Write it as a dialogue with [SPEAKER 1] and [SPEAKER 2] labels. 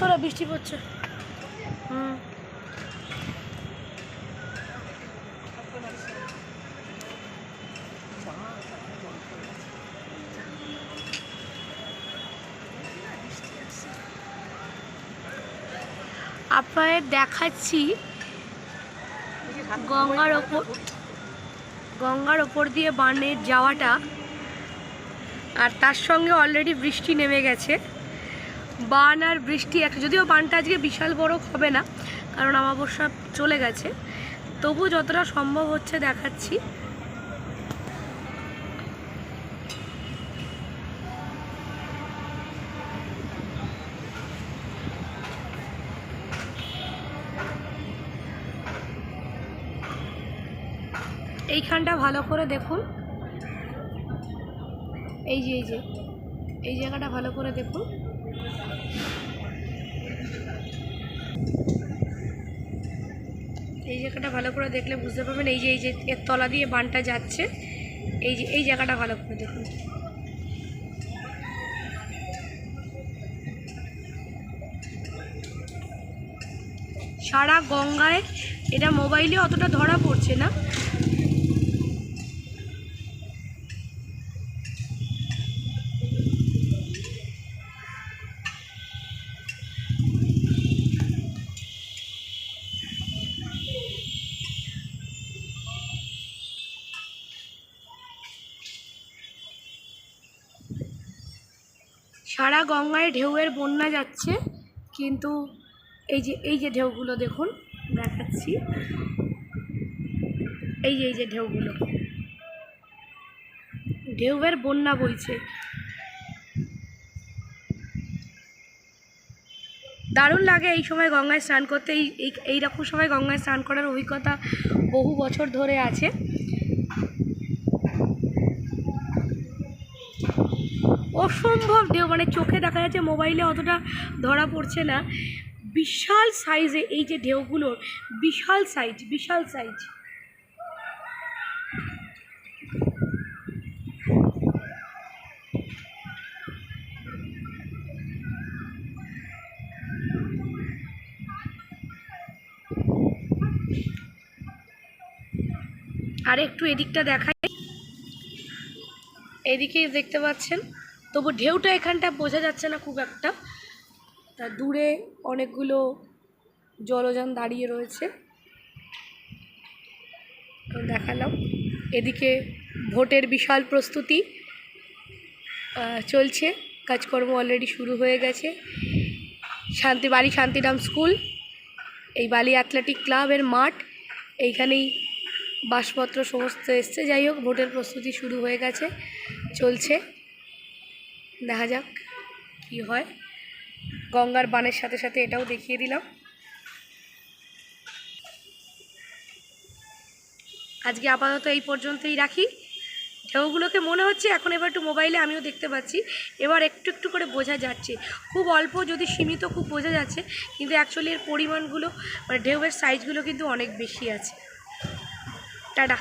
[SPEAKER 1] তোরা বৃষ্টি পড়ছে। হুম। আপনাদের দেখাচ্ছি গঙ্গার ওপর গঙ্গার ওপর দিয়ে বানের যাওয়াটা। আর তার সঙ্গে অলরেডি বৃষ্টি নেমে গেছে। বান আর বৃষ্টি এক যদিও বানটা আজকে বিশাল বড় হবে না, কারণ অমাবস্যা চলে গেছে। তবু যতটা সম্ভব হচ্ছে দেখাচ্ছি। এইখানটা ভালো করে দেখুন। এই যে এই যে। এই জায়গাটা ভালো করে দেখুন এই জায়গাটা ভালো করে দেখলে বুঝতে পারবেন, এই যে এই যে এর তলা দিয়ে বানটা যাচ্ছে, এই যে, এই জায়গাটা ভালো করে দেখুন। সারা গঙ্গায়, এটা মোবাইলে অতটা ধরা পড়ছে না। সারা গঙ্গায় ঢেউয়ের বন্যা যাচ্ছে, কিন্তু এই যে এই যে ঢেউগুলো দেখুন, দেখাচ্ছি। এই যে এই যে ঢেউগুলো। ঢেউয়ের বন্যা বইছে। দারুণ লাগে এই সময় গঙ্গায় স্নান করতে। এই, এই- এই রকম সময় গঙ্গায় স্নান করার অভিজ্ঞতা বহু বছর ধরে আছে। অসম্ভব ঢেউ মানে চোখে দেখা যাচ্ছে মোবাইলে অতটা ধরা পড়ছে না। বিশাল সাইজে এই যে ঢেউগুলোর বিশাল সাইজ বিশাল সাইজ আর একটু এদিকটা দেখাই। এদিকেই দেখতে পাচ্ছেন? তবু ঢেউটা এখানটা বোঝা যাচ্ছে না খুব একটা। তা দূরে অনেকগুলো জলযান দাঁড়িয়ে রয়েছে। দেখালাম। এদিকে ভোটের বিশাল প্রস্তুতি চলছে। কাজকর্ম অলরেডি শুরু হয়ে গেছে। শান্তি, বাড়ি শান্তিরাম স্কুল, এই বালি অ্যাথলেটিক ক্লাবের মাঠ। এইখানেই বাসপত্র সমস্ত এসছে। যাই হোক, ভোটের প্রস্তুতি শুরু হয়ে গেছে, চলছে। দেখা যাক কি হয়। গঙ্গার বানের সাথে সাথে এটাও দেখিয়ে দিলাম। আজকে আপাতত এই পর্যন্তই রাখি। ঢেউগুলোকে মনে হচ্ছে এখন এবার একটু মোবাইলে আমিও দেখতে পাচ্ছি। এবার একটু একটু করে বোঝা যাচ্ছে। খুব অল্প যদি সীমিত খুব বোঝা যাচ্ছে, কিন্তু অ্যাকচুয়ালি এর পরিমাণগুলো মানে ঢেউয়ের সাইজগুলো কিন্তু অনেক বেশি আছে। টাটা।